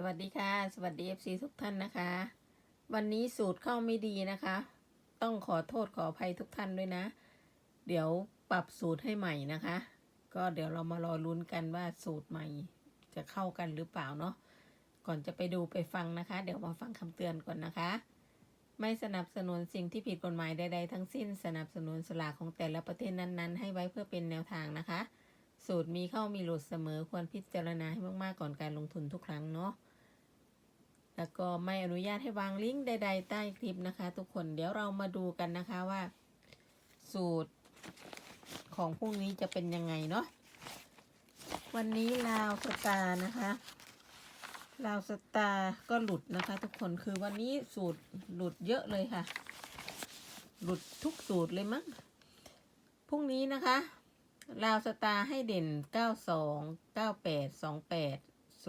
สวัสดีค่ะ สวัสดี FC ทุกท่านนะคะ วันนี้สูตรเข้าไม่ดีนะคะ ต้องขอโทษขออภัยทุกท่านด้วยนะ เดี๋ยวปรับสูตรให้ใหม่นะคะ ก็เดี๋ยวเรามารอลุ้นกันว่าสูตรใหม่จะเข้ากันหรือเปล่าเนาะก่อนจะไปดูไปฟังนะคะ เดี๋ยวมาฟังคำเตือนก่อนนะคะ ไม่สนับสนุนสิ่งที่ผิดกฎหมายใดๆทั้งสิ้นสนับสนุนสลากของแต่ละประเทศนั้นๆ ให้ไว้เพื่อเป็นแนวทางนะคะ สูตรมีเข้ามีหลุดเสมอควรพิจารณาให้มากๆก่อนการลงทุนทุกครั้งเนาะ แล้วก็ไม่อนุญาตให้วางลิงก์ใด ๆ ใต้คลิปนะคะ ทุกคนเดี๋ยวเรามาดูกันนะคะว่า สูตรของพรุ่งนี้จะเป็นยังไงเนาะวันนี้ลาวสตาร์นะคะลาวสตาร์ก็หลุดนะคะ ทุกคนคือวันนี้สูตรหลุดเยอะเลยค่ะ หลุดทุกสูตรเลยมั้งพรุ่งนี้นะคะลาวสตาร์ให้เด่น 92 98 28 05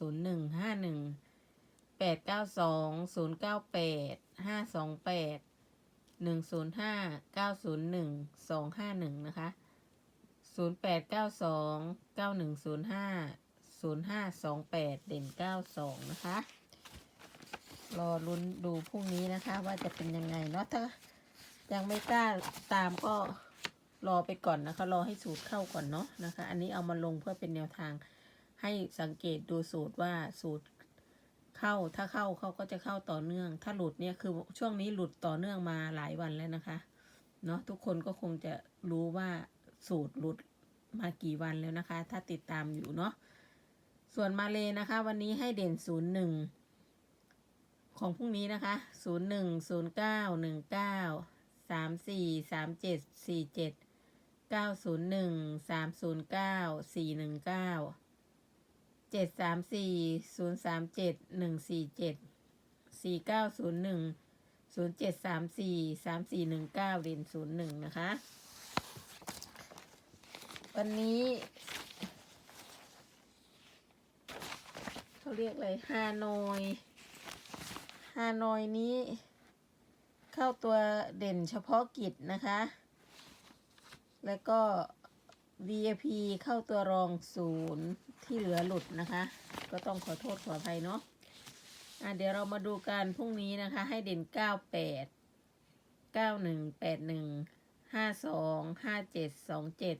01 51 892 098 528 105 901 251นะคะ0892 9105 0528เด่น92นะคะ รอลุ้นดูพรุ่งนี้นะคะว่าจะเป็นยังไงเนาะถ้ายังไม่กล้าตามก็รอไปก่อนนะคะ รอให้สูตรเข้าก่อนเนาะนะคะ อันนี้เอามาลงเพื่อเป็นแนวทางให้สังเกตดูสูตรว่าสูตร เข้าถ้าเข้าเขาก็จะเข้าต่อเนื่อง ถ้าหลุดเนี่ยคือช่วงนี้หลุดต่อเนื่องมาหลายวันแล้วนะคะเนาะทุกคนก็คงจะรู้ว่าสูตรหลุดมากี่วันแล้วนะคะ ถ้าติดตามอยู่เนาะส่วนมาเลยนะคะ วันนี้ให้เด่นศูนย์หนึ่งของพรุ่งนี้นะคะศูนย์หนึ่งศูนย์เก้าหนึ่งเก้าสามสี่สามเจ็ดสี่เจ็ดเก้าศูนย์หนึ่งสามศูนย์เก้าสี่หนึ่งเก้า เจ็ดสามสี่ศูนย์สามเจ็ดหนึ่งสี่เจ็ดสี่เก้าศูนย์หนึ่งศูนย์เจ็ดสามสี่สามสี่หนึ่งเก้าเด่นศูนย์หนึ่งนะคะ วันนี้เขาเรียกอะไรฮานอยฮานอยนี้เข้าตัวเด่นเฉพาะกิจนะคะ แล้วก็ VIP เข้าตัวรองศูนย์ที่เหลือหลุดนะคะ ก็ต้องขอโทษขออภัยเนาะอะเดี๋ยวเรามาดูกันพรุ่งนี้นะคะ ให้เด่น98 91 81 52 57 27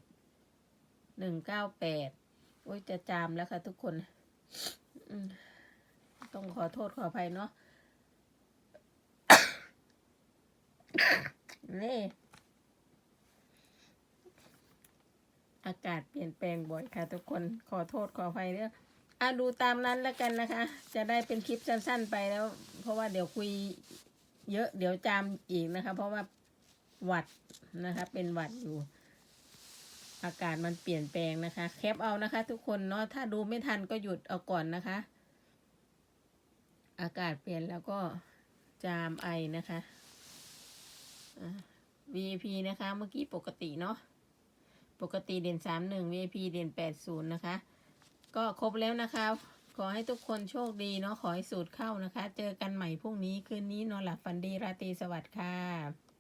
198โอ้ยจะจามแล้วค่ะทุกคนต้องขอโทษขออภัยเนาะนี่ อากาศเปลี่ยนแปลงบ่อยค่ะ ทุกคนขอโทษขออภัยเด้ออะดูตามนั้นแล้วกันนะคะ จะได้เป็นคลิปสั้นๆไปแล้ว เพราะว่าเดี๋ยวคุยเยอะเดี๋ยวจามอีกนะคะ เพราะว่าหวัดนะคะ เป็นหวัดอยู่ อากาศมันเปลี่ยนแปลงนะคะ แคปเอานะคะ ทุกคนเนาะถ้าดูไม่ทันก็หยุดเอาก่อนนะคะ อากาศเปลี่ยนแล้วก็จามไอนะคะอะ VIP นะคะ เมื่อกี้ปกติเนาะ ปกติเด่นสามหนึ่ง VIP เด่นแปดศูนย์นะคะ ก็ครบแล้วนะคะ ขอให้ทุกคนโชคดีเนาะขอให้สูตรเข้านะคะ เจอกันใหม่พรุ่งนี้คืนนี้นอนหลับฝันดีราตรีสวัสดิ์ค่ะ